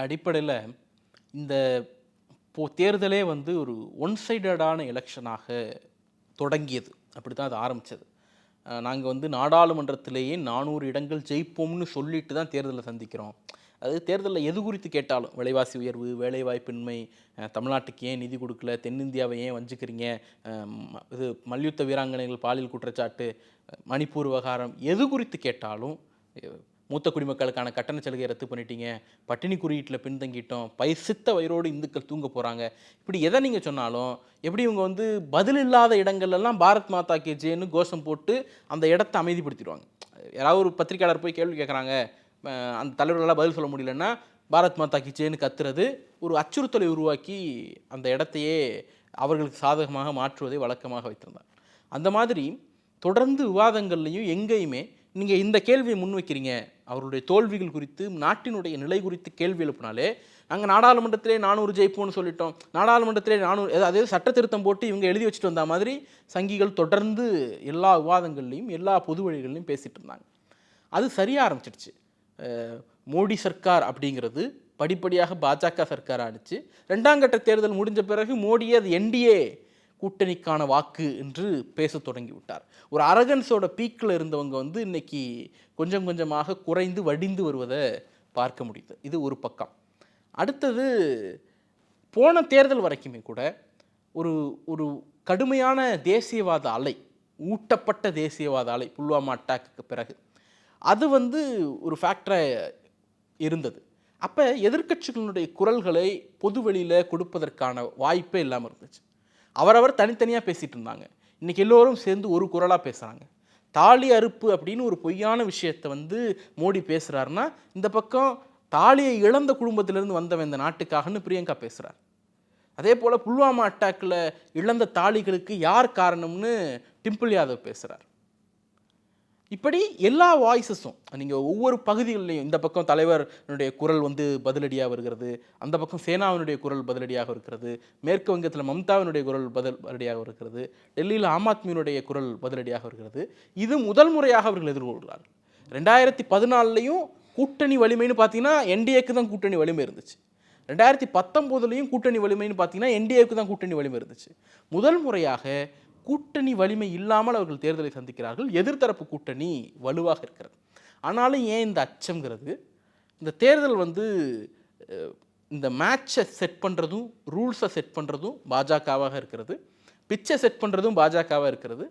அடிப்படையில் இந்த இப்போ தேர்தலே வந்து ஒரு ஒன் சைடடான எலெக்ஷனாக தொடங்கியது. அப்படி தான் அது ஆரம்பித்தது நாங்கள் வந்து நாடாளுமன்றத்திலேயே நானூறு இடங்கள் ஜெயிப்போம்னு சொல்லிட்டு தான் தேர்தலை சந்திக்கிறோம். அது தேர்தலில் எது குறித்து கேட்டாலும் விலைவாசி உயர்வு வேலைவாய்ப்பின்மை தமிழ்நாட்டுக்கு ஏன் நிதி கொடுக்கல தென்னிந்தியாவை ஏன் வஞ்சிக்கிறீங்க ம- இது மல்யுத்த வீராங்கனைகள் பாலியல் குற்றச்சாட்டு மணிப்பூர் விவகாரம் எது குறித்து கேட்டாலும் மூத்த குடிமக்களுக்கான கட்டண சலுகையை ரத்து பண்ணிட்டீங்க. பட்டினி குறியீட்டில் பின்தங்கிட்டோம். பைசித்த வயிறோடு இந்துக்கள் தூங்க போகிறாங்க இப்படி எதை நீங்கள் சொன்னாலும் எப்படி இவங்க வந்து பதில் இல்லாத இடங்கள்லாம் பாரத் மாதா கே ஜேன்னு கோஷம் போட்டு அந்த இடத்த அமைதிப்படுத்திடுவாங்க. யாராவது ஒரு பத்திரிக்கையாளர் போய் கேள்வி கேட்குறாங்க அந்த தலைவர்களால் பதில் சொல்ல முடியலன்னா பாரத் மாதா கி ஜேன்னு கத்துறது ஒரு அச்சுறுத்தலை உருவாக்கி அந்த இடத்தையே அவர்களுக்கு சாதகமாக மாற்றுவதை வழக்கமாக வைத்திருந்தார். அந்த மாதிரி தொடர்ந்து விவாதங்கள்லையும் எங்கேயுமே நீங்கள் இந்த கேள்வியை முன்வைக்கிறீங்க. அவருடைய தோல்விகள் குறித்து நாட்டினுடைய நிலை குறித்து கேள்வி எழுப்பினாலே நாங்கள் நாடாளுமன்றத்திலே நானூறு ஜெயிப்போம்னு சொல்லிட்டோம். நாடாளுமன்றத்திலே நானூறு அதாவது சட்ட திருத்தம் போட்டு இவங்க எழுதி வச்சுட்டு வந்த மாதிரி சங்கிகள் தொடர்ந்து எல்லா விவாதங்கள்லையும் எல்லா பொது வழிகள்லையும் பேசிகிட்டு இருந்தாங்க. அது சரியாக ஆரம்பிச்சிடுச்சு. மோடி சர்க்கார் அப்படிங்கிறது படிப்படியாக பாஜக சர்க்கார் ஆடிச்சு. ரெண்டாம் கட்ட தேர்தல் முடிஞ்ச பிறகு மோடியே அது என்டிஏ கூட்டணிக்கான வாக்கு என்று பேசத் தொடங்கிவிட்டார். ஒரு அரகன்ஸோட பீக்கில் இருந்தவங்க வந்து இன்னைக்கு கொஞ்சம் கொஞ்சமாக குறைந்து வடிந்து வருவதை பார்க்க முடியுது. இது ஒரு பக்கம். அடுத்தது போன தேர்தல் வரைக்குமே கூட ஒரு ஒரு கடுமையான தேசியவாத அலை ஊட்டப்பட்ட தேசியவாத அலை புல்வாமா அட்டாக்கு பிறகு அது வந்து ஒரு ஃபேக்டராக இருந்தது. அப்போ எதிர்கட்சிகளுடைய குரல்களை பொதுவெளியில் கொடுப்பதற்கான வாய்ப்பே இல்லாமல் இருந்துச்சு. அவரவர் தனித்தனியாக பேசிகிட்டு இருந்தாங்க. இன்றைக்கி எல்லோரும் சேர்ந்து ஒரு குரலாக பேசுகிறாங்க தாலி அறுப்பு அப்படின்னு ஒரு பொய்யான விஷயத்தை வந்து மோடி பேசுகிறாருன்னா இந்த பக்கம் தாலியை இழந்த குடும்பத்திலேருந்து வந்தவன் இந்த நாட்டுக்காகன்னு பிரியங்கா பேசுகிறார் அதே போல் புல்வாமா அட்டாக்கில் இழந்த தாலிகளுக்கு யார் காரணம்னு டிம்பிள் யாதவ் பேசுகிறார் இப்படி எல்லா வாய்ஸஸும் நீங்கள் ஒவ்வொரு பகுதிகளிலையும் இந்த பக்கம் தலைவருடைய குரல் வந்து பதிலடியாக வருகிறது அந்த பக்கம் சேனாவினுடைய குரல் பதிலடியாக இருக்கிறது மேற்கு வங்கத்தில் மம்தாவினுடைய குரல் பதில் பதிலடியாக இருக்கிறது டெல்லியில் ஆம் ஆத்மியினுடைய குரல் பதிலடியாக இருக்கிறது. இது முதல் முறையாக அவர்கள் எதிர்கொள்கிறார்கள். ரெண்டாயிரத்தி பதினாலுலையும் கூட்டணி வலிமைன்னு பார்த்தீங்கன்னா என்டிஏக்கு தான் கூட்டணி வலிமை இருந்துச்சு. ரெண்டாயிரத்தி பத்தொம்போதுலையும் கூட்டணி வலிமைன்னு பார்த்தீங்கன்னா என்டிஏக்கு தான் கூட்டணி வலிமை இருந்துச்சு. முதல் முறையாக கூட்டணி வலிமை இல்லாமல் அவர்கள் தேர்தலை சந்திக்கிறார்கள். எதிர்த்தரப்பு கூட்டணி வலுவாக இருக்கிறது. ஆனாலும் ஏன் இந்த அச்சம்ங்கிறது? இந்த தேர்தல் வந்து இந்த மேட்சை செட் பண்ணுறதும் ரூல்ஸை செட் பண்ணுறதும் பாஜகவாக இருக்கிறது. பிச்சை செட் பண்ணுறதும் பாஜகவாக இருக்கிறது.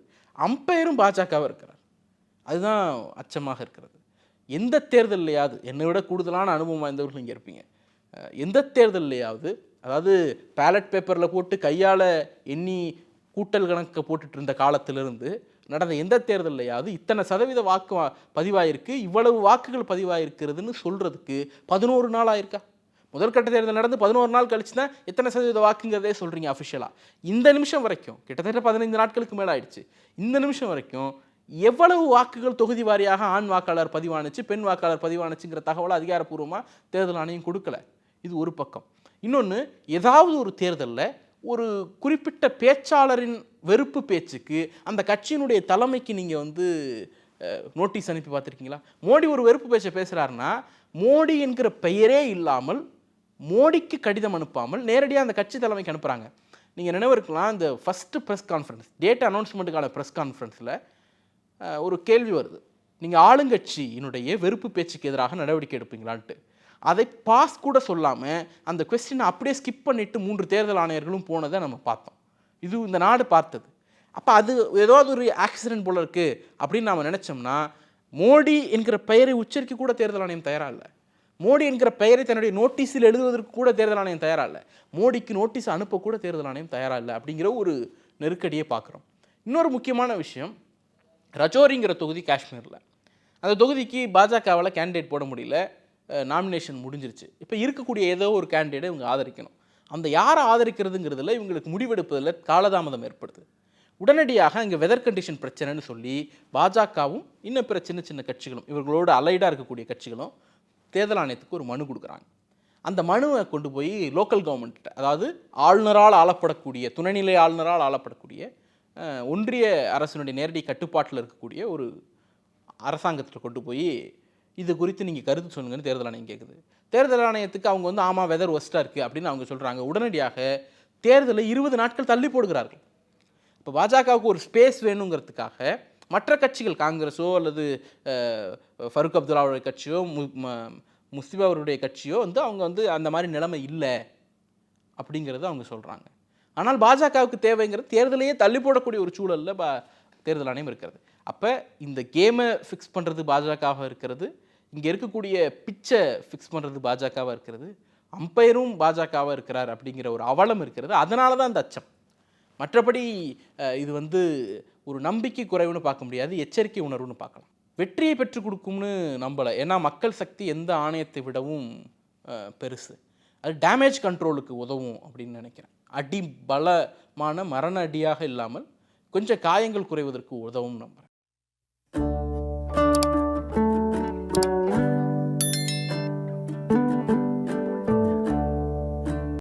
அம்பையரும் பாஜகவாக இருக்கிறார். அதுதான் அச்சமாக இருக்கிறது. எந்த தேர்தல்லையாவது என்னை விட கூடுதலான அனுபவம் வாய்ந்தவர்கள் இங்கே இருப்பீங்க. எந்த எந்த தேர்தல்லையாவது அதாவது பேலட் பேப்பரில் போட்டு கையால் எண்ணி கூட்டல் கணக்கு போட்டுட்டு இருந்த காலத்திலிருந்து நடந்த எந்த தேர்தலையாவது இத்தனை சதவீத வாக்கு பதிவாயிருக்கு இவ்வளவு வாக்குகள் பதிவாயிருக்கிறதுன்னு சொல்கிறதுக்கு பதினோரு நாள் ஆயிருக்கா முதல்கட்ட தேர்தல் நடந்து பதினோரு நாள் கழிச்சு தான் எத்தனை சதவீத வாக்குங்கிறதே சொல்கிறீங்க அஃபிஷியலாக இந்த நிமிஷம் வரைக்கும் கிட்டத்தட்ட பதினைந்து நாட்களுக்கு மேலே ஆயிடுச்சு. இந்த நிமிஷம் வரைக்கும் எவ்வளவு வாக்குகள் தொகுதி வாரியாக ஆண் வாக்காளர் பதிவானுச்சு பெண் வாக்காளர் பதிவானுச்சுங்கிற தகவலை அதிகாரப்பூர்வமாக தேர்தல் ஆணையம் கொடுக்கல. இது ஒரு பக்கம். இன்னொன்று ஏதாவது ஒரு தேர்தலில் ஒரு குறிப்பிட்ட பேச்சாளரின் வெறுப்பு பேச்சுக்கு அந்த கட்சியினுடைய தலைமைக்கு நீங்கள் வந்து நோட்டீஸ் அனுப்பி பார்த்துருக்கீங்களா? மோடி ஒரு வெறுப்பு பேச்சை பேசுகிறாருன்னா மோடி என்கிற பெயரே இல்லாமல் மோடிக்கு கடிதம் அனுப்பாமல் நேரடியாக அந்த கட்சி தலைமைக்கு அனுப்புகிறாங்க நீங்கள் நினைவு இருக்கலாம் இந்த ஃபஸ்ட்டு ப்ரெஸ் கான்ஃபரன்ஸ் டேட் அனௌன்ஸ்மெண்ட்டுக்கான ப்ரெஸ் கான்ஃபரன்ஸில் ஒரு கேள்வி வருது. நீங்கள் ஆளுங்கட்சியினுடைய வெறுப்பு பேச்சுக்கு எதிராக நடவடிக்கை எடுப்பீங்களான்ட்டு. அதை பாஸ் கூட சொல்லாமல் அந்த கொஸ்டினை அப்படியே ஸ்கிப் பண்ணிட்டு மூன்று தேர்தல் ஆணையர்களும் போனதை நம்ம பார்த்தோம். இது இந்த நாடு பார்த்தது. அப்போ அது ஏதாவது ஒரு ஆக்சிடென்ட் போல இருக்குது அப்படின்னு நாம் நினச்சோம்னா மோடி என்கிற பெயரை உச்சரிக்க கூட தேர்தல் ஆணையம் தயாராக இல்லை. மோடி என்கிற பெயரை தன்னுடைய நோட்டீஸில் எழுதுவதற்கு கூட தேர்தல் ஆணையம் தயாராக இல்லை. மோடிக்கு நோட்டீஸ் அனுப்ப கூட தேர்தல் ஆணையம் தயாராக இல்லை அப்படிங்கிற ஒரு நெருக்கடியை பார்க்குறோம். இன்னொரு முக்கியமான விஷயம் ரஜோரிங்கிற தொகுதி காஷ்மீரில். அந்த தொகுதிக்கு பாஜகவால் கேண்டிடேட் போட முடியல. நாமினேஷன் முடிஞ்சிருச்சு. இப்போ இருக்கக்கூடிய ஏதோ ஒரு கேண்டிடேட் இவங்க ஆதரிக்கணும். அந்த யாரை ஆதரிக்கிறதுங்கிறதுல இவங்களுக்கு முடிவெடுப்பதில் காலதாமதம் ஏற்படுது. உடனடியாக இங்கே வெதர் கண்டிஷன் பிரச்சனைன்னு சொல்லி பாஜகவும் இன்னும் பிற சின்ன சின்ன கட்சிகளும் இவர்களோடு அலைடாக இருக்கக்கூடிய கட்சிகளும் தேர்தல் ஆணையத்துக்கு ஒரு மனு கொடுக்குறாங்க. அந்த மனுவை கொண்டு போய் லோக்கல் கவர்மெண்ட் அதாவது ஆளுநரால் ஆளப்படக்கூடிய துணைநிலை ஆளுநரால் ஆளப்படக்கூடிய ஒன்றிய அரசினுடைய நேரடி கட்டுப்பாட்டில் இருக்கக்கூடிய ஒரு அரசாங்கத்தில் கொண்டு போய் இது குறித்து நீங்கள் கருத்து சொல்லுங்கன்னு தேர்தல் ஆணையம் கேட்குது தேர்தல் ஆணையத்துக்கு அவங்க வந்து ஆமாம் வெதர் ஒஸ்ட்டாக இருக்குது அப்படின்னு அவங்க சொல்கிறாங்க உடனடியாக தேர்தலை இருபது நாட்கள் தள்ளி போடுகிறார்கள். இப்போ பாஜகவுக்கு ஒரு ஸ்பேஸ் வேணுங்கிறதுக்காக மற்ற கட்சிகள் காங்கிரஸோ அல்லது ஃபருக் அப்துல்லாவுடைய கட்சியோ மு அவருடைய கட்சியோ வந்து அவங்க வந்து அந்த மாதிரி நிலைமை இல்லை அப்படிங்கிறத அவங்க சொல்கிறாங்க ஆனால் பாஜகவுக்கு தேவைங்கிறது தேர்தலையே தள்ளி போடக்கூடிய ஒரு சூழலில் பா தேர்தல் ஆணையம் இருக்கிறது. அப்போ இந்த கேமை ஃபிக்ஸ் பண்ணுறது பாஜகவாக இருக்கிறது. இங்கே இருக்கக்கூடிய பிச்சை ஃபிக்ஸ் பண்ணுறது பாஜகவாக இருக்கிறது. அம்பையரும் பாஜகவாக இருக்கிறார் அப்படிங்கிற ஒரு அவலம் இருக்கிறது. அதனால தான் இந்த அச்சம். மற்றபடி இது வந்து ஒரு நம்பிக்கை குறைவுன்னு பார்க்க முடியாது. எச்சரிக்கை உணர்வுன்னு பார்க்கலாம். வெற்றியை பெற்றுக் கொடுக்கும்னு நம்பலை. ஏன்னா மக்கள் சக்தி எந்த ஆணையத்தை விடவும் பெருசு. அது டேமேஜ் கண்ட்ரோலுக்கு உதவும் அப்படின்னு நினைக்கிறேன். அடி பலமான மரண அடியாக இல்லாமல் கொஞ்சம் காயங்கள் குறைவதற்கு உதவும் நம்புகிறேன்